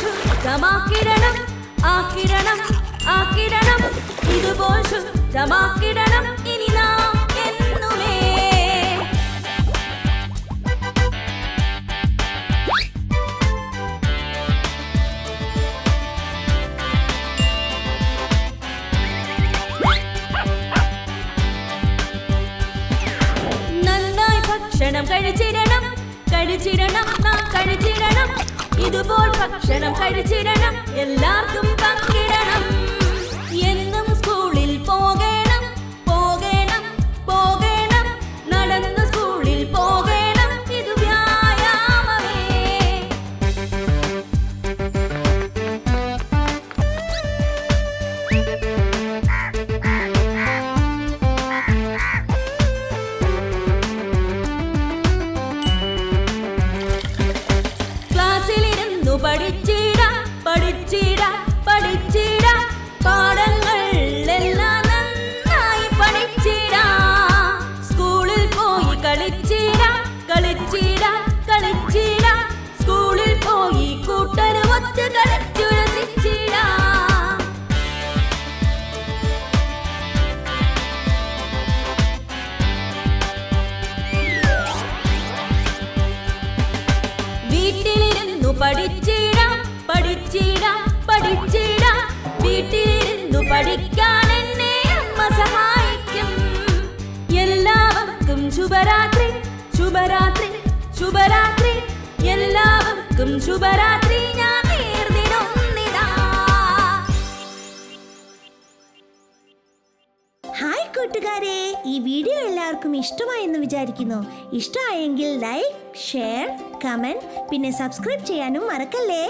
ശുദ്ധമാക്കിടണം ആക്കിടണം ആക്കിടണം. ഇതുപോൽ ശുദ്ധമാക്കിടണം. കഴിച്ചിടണം കഴിച്ചിടണം നാം കഴിച്ചിടണം ഇതുപോൽ ഭക്ഷണം കഴിച്ചിടണം എല്ലാവർക്കും പങ്കിടണം படிச்சு പഠിച്ചിടാം പഠിച്ചിടാം പഠിച്ചിടാം. വീട്ടിലിരുന്നു പഠിക്കാൻ എന്നെ അമ്മ സഹായിക്കും. എല്ലാവർക്കും ശുഭരാത്രി ശുഭരാത്രി ശുഭരാത്രി. എല്ലാവർക്കും ശുഭരാത്രി. കൂട്ടുകാരെ ഈ വീഡിയോ എല്ലാവർക്കും ഇഷ്ടമായെന്ന് വിചാരിക്കുന്നു. ഇഷ്ടമായെങ്കിൽ ലൈക്ക് ഷെയർ കമന്റ് പിന്നെ സബ്സ്ക്രൈബ് ചെയ്യാനും മറക്കല്ലേ?